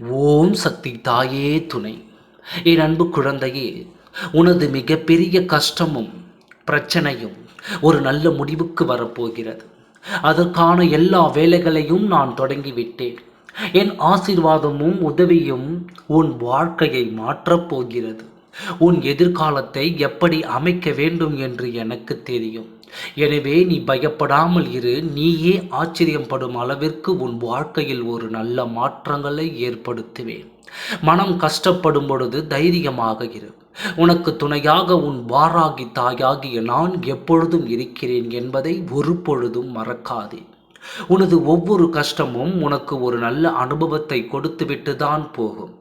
ஓம் சக்தி தாயே துணை. என் அன்பு குழந்தையே உனது மிகப்பெரிய கஷ்டமும் பிரச்சனையும் ஒரு நல்ல முடிவுக்கு வரப்போகிறது. அதற்கான எல்லா வேலைகளையும் நான் தொடங்கிவிட்டேன். என் ஆசீர்வாதமும் உதவியும் உன் வாழ்க்கையை மாற்றப் போகிறது. உன் எதிர்காலத்தை எப்படி அமைக்க வேண்டும் என்று எனக்கு தெரியும். எனவே நீ பயப்படாமல் இரு நீயே ஆச்சரியப்படும் அளவிற்கு உன் வாழ்க்கையில் ஒரு நல்ல மாற்றங்களை ஏற்படுத்துவேன். மனம் கஷ்டப்படும் பொழுது தைரியமாக இரு. உனக்கு துணையாக உன் வாராகி தாயாகிய நான் எப்பொழுதும் இருக்கிறேன் என்பதை ஒரு பொழுதும் மறக்காதே. உனது ஒவ்வொரு கஷ்டமும் உனக்கு ஒரு நல்ல அனுபவத்தை கொடுத்துவிட்டு தான் போகும்.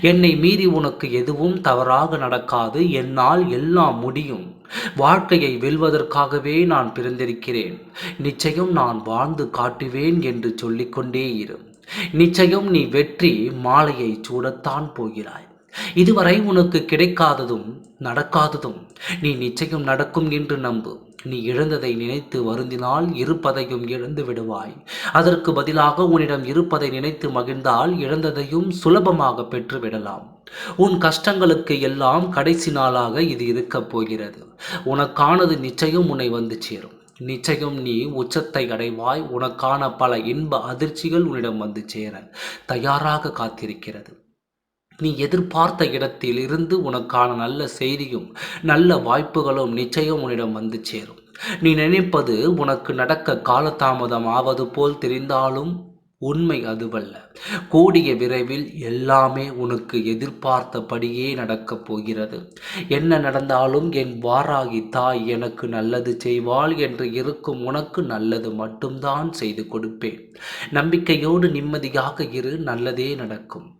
என்னை மீறி உனக்கு எதுவும் தவறாக நடக்காது. என்னால் எல்லாம் முடியும். வாழ்க்கையை வெல்வதற்காகவே நான் பிறந்திருக்கிறேன். நிச்சயம் நான் வாழ்ந்து காட்டுவேன் என்று சொல்லிக்கொண்டே இரு. நிச்சயம் நீ வெற்றி மாலையை சூடத்தான் போகிறாய். இதுவரை உனக்கு கிடைக்காததும் நடக்காததும் நீ நிச்சயம் நடக்கும் என்று நம்பு. நீ இழந்ததை நினைத்து வருந்தினால் இருப்பதையும் இழந்து விடுவாய். அதற்கு பதிலாக உன்னிடம் இருப்பதை நினைத்து மகிழ்ந்தால் இழந்ததையும் சுலபமாக பெற்றுவிடலாம். உன் கஷ்டங்களுக்கு எல்லாம் கடைசி நாளாக இது இருக்கப் போகிறது. உனக்கானது நிச்சயம் உன்னை வந்து சேரும். நிச்சயம் நீ உச்சத்தை அடைவாய். உனக்கான பல இன்ப அதிர்ச்சிகள் உன்னிடம் வந்து சேர தயாராக காத்திருக்கிறது. நீ எதிர்பார்த்த இடத்தில் இருந்து உனக்கான நல்ல செய்தியும் நல்ல வாய்ப்புகளும் நிச்சயம் உன்னிடம் வந்து சேரும். நீ நினைப்பது உனக்கு நடக்க காலதாமதம் ஆவது போல் தெரிந்தாலும் உண்மை அதுவல்ல. கூடிய விரைவில் எல்லாமே உனக்கு எதிர்பார்த்தபடியே நடக்கப் போகிறது. என்ன நடந்தாலும் என் வாராகி தாய் எனக்கு நல்லது செய்வாள் என்று இருக்கும் உனக்கு நல்லது மட்டும்தான் செய்து கொடுப்பேன். நம்பிக்கையோடு நிம்மதியாக இரு நல்லதே நடக்கும்.